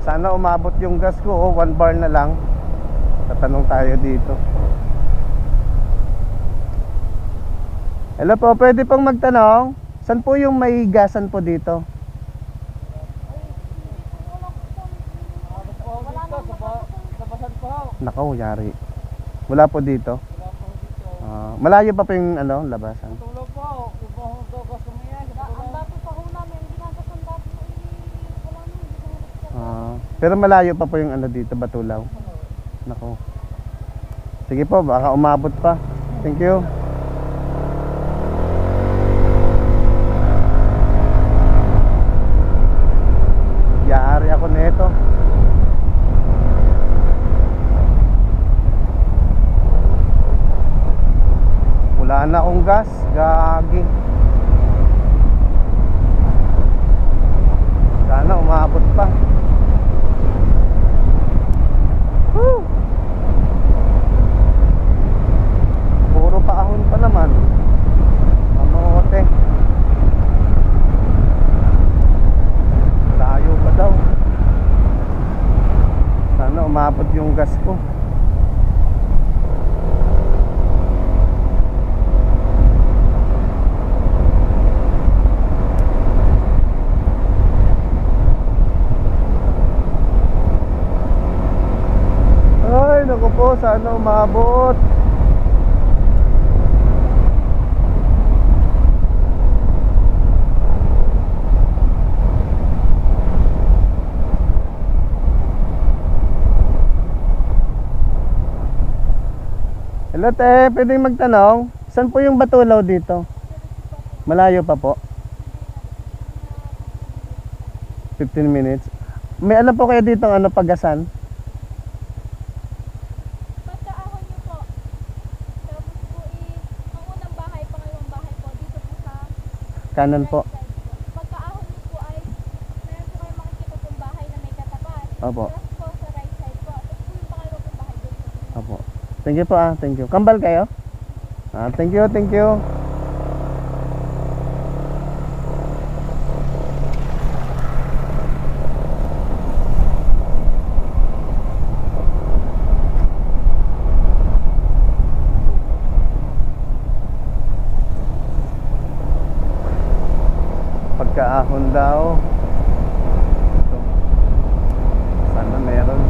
Sana umabot yung gas ko. Oh, one bar na lang. Tatanong tayo dito. Hello po, pwede pong magtanong? Saan po yung may gasan po dito? Nakaw, yari. Wala po dito. Ah, malayo pa po yung ano, labasan. Tulog po. Kung po ang tugas kami yan. sa Ang tulog. dati pa ho namin, ginagawa ang dati po eh, wala na, hindi na ulit siya. Ah, pero malayo pa po yung ano dito, Batulaw. Nako. Sige po, baka umabot pa. Thank you. Yari ako nito. Wala na akong gas, gagi. Sana umabot pa. Woo! Puro paahon pa naman. Kamote. Layo pa daw. Sana umabot yung gas ko. Po, sana umabot. Hello te, pwedeng magtanong? Saan po yung Batulaw dito? Malayo pa po? 15 minutes. May alam po kayo dito ano pagasan? Pagkaahon niyo po, tapos po eh, ang unang bahay, pangalawang bahay po, dito po sa Kanan po. Pagkaahon niyo po ay, meron po kayo makikita pong bahay na may katapat. Opo. Tapos po sa right side po, tapos po yung pangalawang pong bahay doon po. Apo. Thank you po ah, thank you. Kambal kayo? Ah, thank you, thank you. Pagkaahon daw. Ito. Sana meron.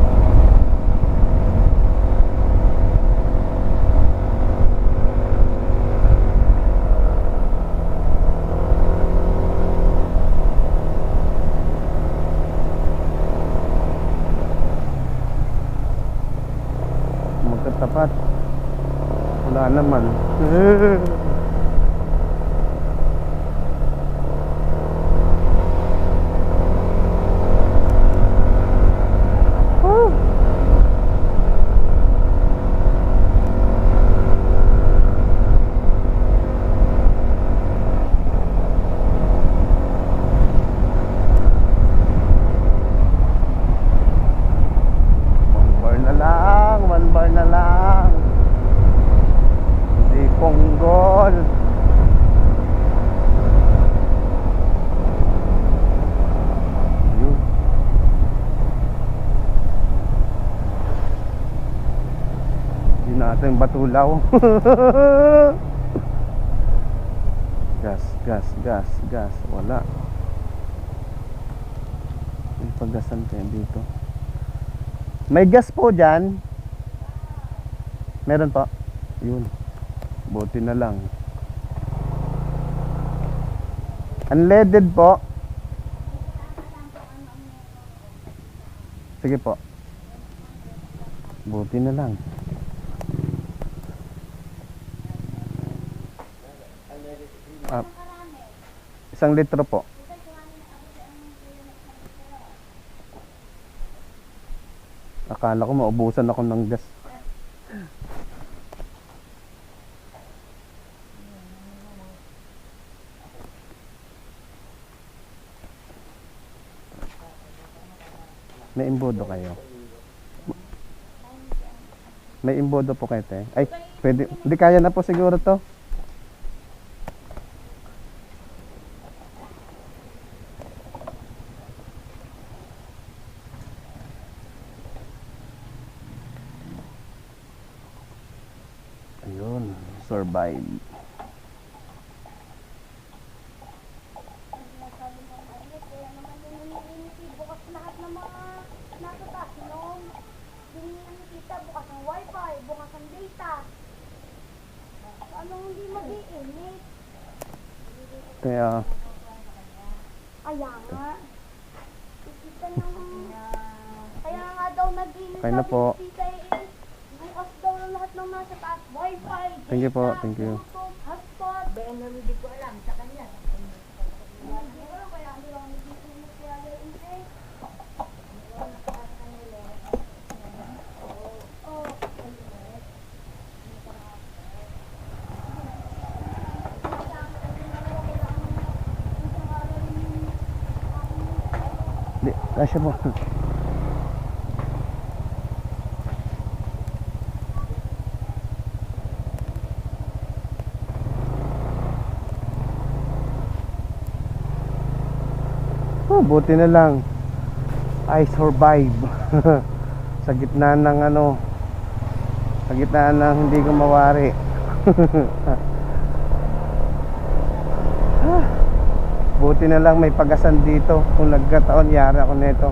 magkatapat wala naman Woo! One bar na lang, one bar na lang. Hindi ponggol. Yun. Hindi natin batulaw. gas, gas, gas, gas. Wala. May paggasan tayo dito. May gas po dyan. Meron po. Yun. Buti na lang. Unleaded po. Sige po. Buti na lang. Ah, isang litro po. Akala ko maubusan ako ng gas. May imbodo kayo. May imbodo po kayo, te. Ay, pwede. Hindi kaya na po siguro to. survive. Sinasabi mo mainit, kaya naman yung umiinit eh. Bukas lahat ng mga nasa taas. Noong hindi nakikita, bukas ang wifi, bukas ang data. Anong mag-iinit? Kaya, Kaya nga. Kaya nga daw nag-iinit Kaya na po. ni Tita eh. Bukas daw ng lahat ng nasa taas. Wifi, Thank you po, thank you. Bluetooth, hotspot. hindi ko alam sa kanya. Hindi ko alam kaya hindi lang nag-iinit kaya nag-iinit. Oh, di, kasya po. Oh, buti na lang. I survive. sa gitna ng ano, sa gitna ng hindi ko mawari. Buti na lang may pagasan dito kung nagkataon yari ako nito.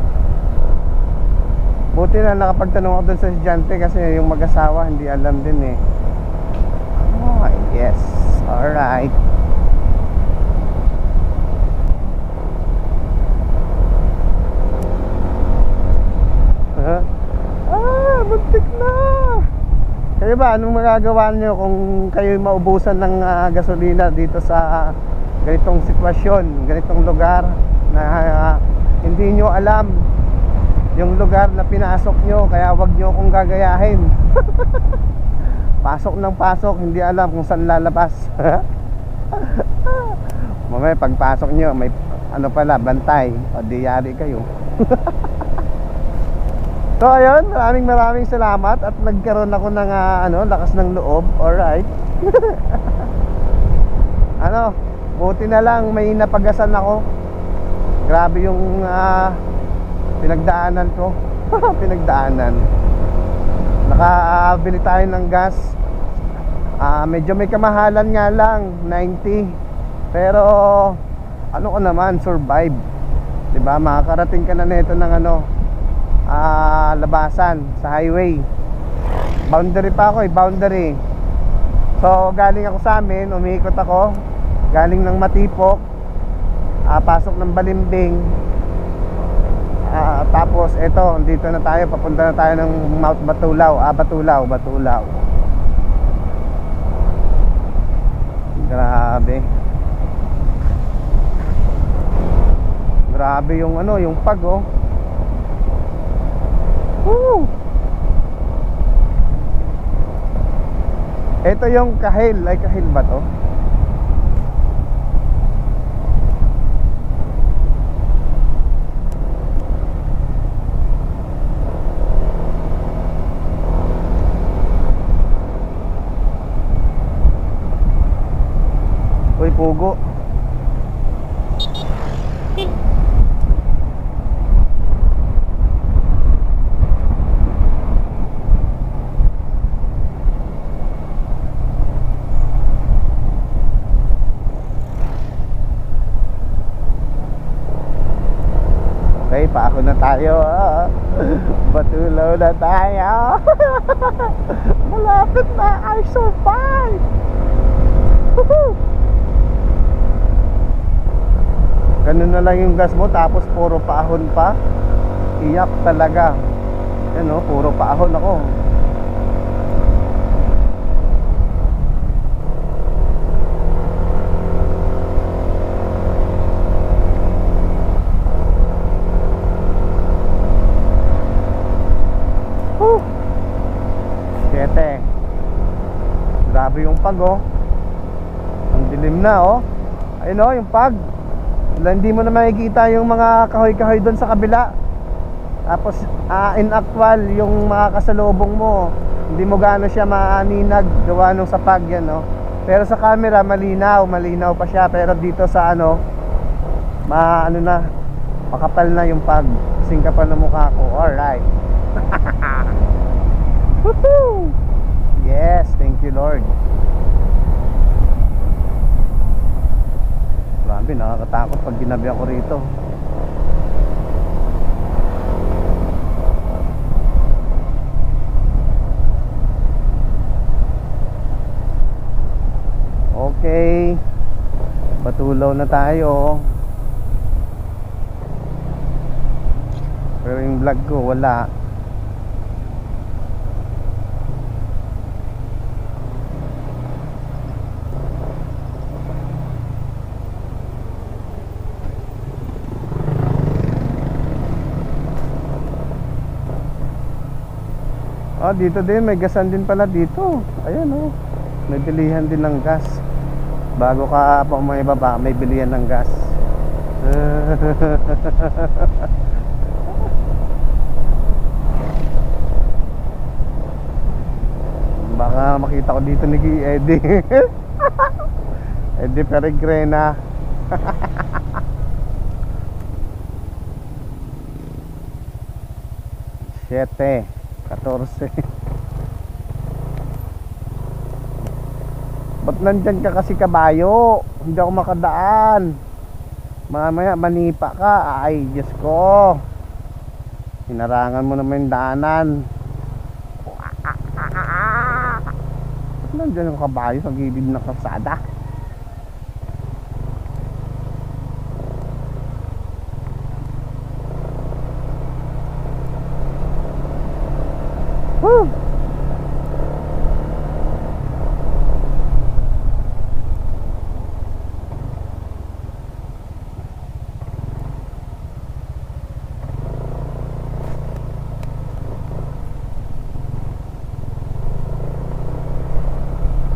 Buti na nakapagtanong ako dun sa estudyante kasi yung mag-asawa hindi alam din eh. Oh, yes. Alright. Ha? Ah, buntik na! Kayo ba, anong magagawa nyo kung kayo maubusan ng ah, gasolina dito sa ganitong sitwasyon, ganitong lugar na ah, hindi nyo alam yung lugar na pinasok nyo, kaya wag nyo akong gagayahin. pasok ng pasok, hindi alam kung saan lalabas. Mamaya pagpasok nyo, may ano pala, bantay. O di yari kayo. So ayun, maraming maraming salamat at nagkaroon ako ng ah, ano, lakas ng loob. Alright. ano, buti na lang may napagasan ako. Grabe yung ah, pinagdaanan ko. pinagdaanan. Nakabili tayo ng gas. Ah, medyo may kamahalan nga lang, 90. Pero ano ko naman, survive. 'Di ba? Makakarating ka na nito ng ano, ah, labasan sa highway. Boundary pa ako eh, boundary. So, galing ako sa amin, umiikot ako. Galing ng Matipok, ah, pasok ng Balimbing. Ah, tapos eto, dito na tayo, papunta na tayo ng Mount Batulaw. Ah, Batulaw, Batulaw. Grabe. Grabe yung ano, yung pag oh. Woo! Ito yung kahil, ay kahil ba to? Uy, pugo. Okay, paako na tayo. ah. Batulaw na tayo. Malapit na. I survive. Woohoo! Ganun na lang yung gas mo tapos puro paahon pa. Iyak talaga. Yan oh, puro paahon ako. Whew. Siyete. Grabe yung pag oh. Ang dilim na oh. Ayun oh, yung pag. Wala, hindi mo na makikita yung mga kahoy-kahoy doon sa kabila. Tapos ah, in actual yung mga kasalubong mo, hindi mo gaano siya maaninag gawa nung sa pag yan no. Pero sa camera malinaw, malinaw pa siya pero dito sa ano ma ano na makapal na yung pag. Sing kapal na mukha ko. Alright. Yes, thank you Lord. Grabe, nakakatakot pag ginabi ako rito. Okay. Patulaw na tayo. Pero yung vlog ko wala. Ah, dito din may gasan din pala dito. Ayan oh. May bilihan din ng gas. Bago ka pa baba, may bilihan ng gas. Baka makita ko dito ni Eddie. Eddie Peregrina. Siete, 14. Ba't nandyan ka kasi kabayo? Hindi ako makadaan. Mamaya manipa ka. Ay, Diyos ko. Hinarangan mo naman yung daanan. Nandyan yung kabayo sa gilid ng kalsada? Woo!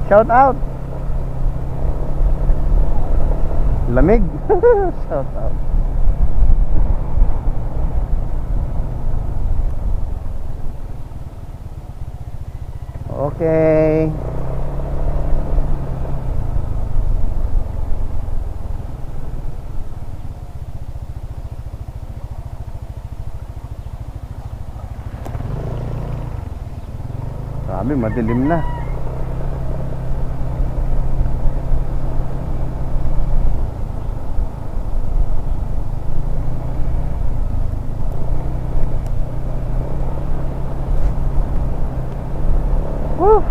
Shout out. Lamig. Shout out. Okay. Sabi, madilim na. Woo!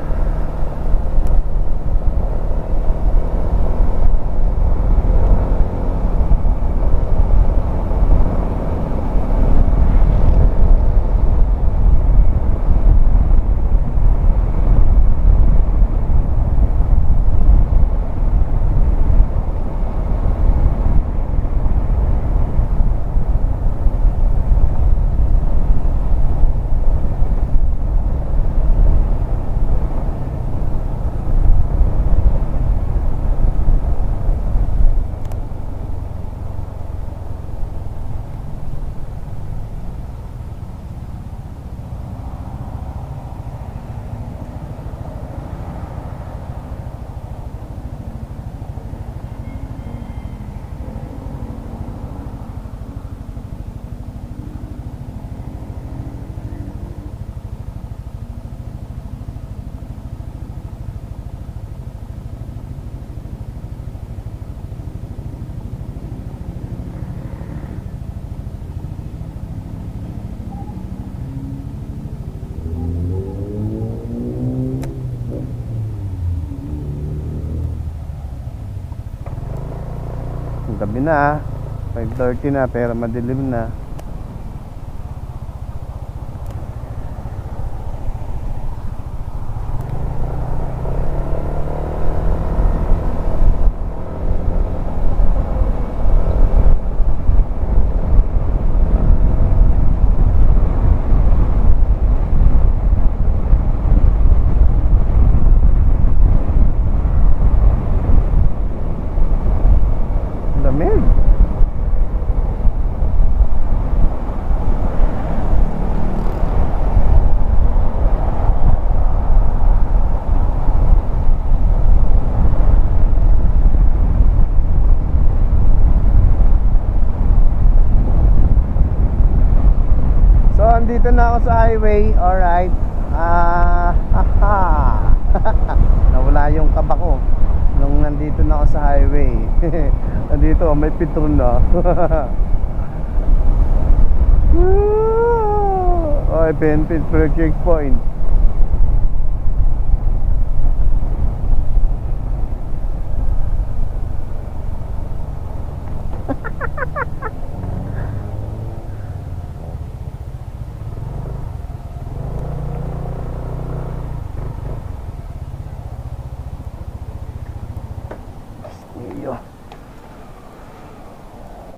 Gabi na ah. 5.30 na pero madilim na. So, andito na ako sa highway. Alright. Ah, haha. Nawala yung kaba ko. Nung nandito na ako sa highway. nandito, may pitron na. Oy, Penfield per checkpoint.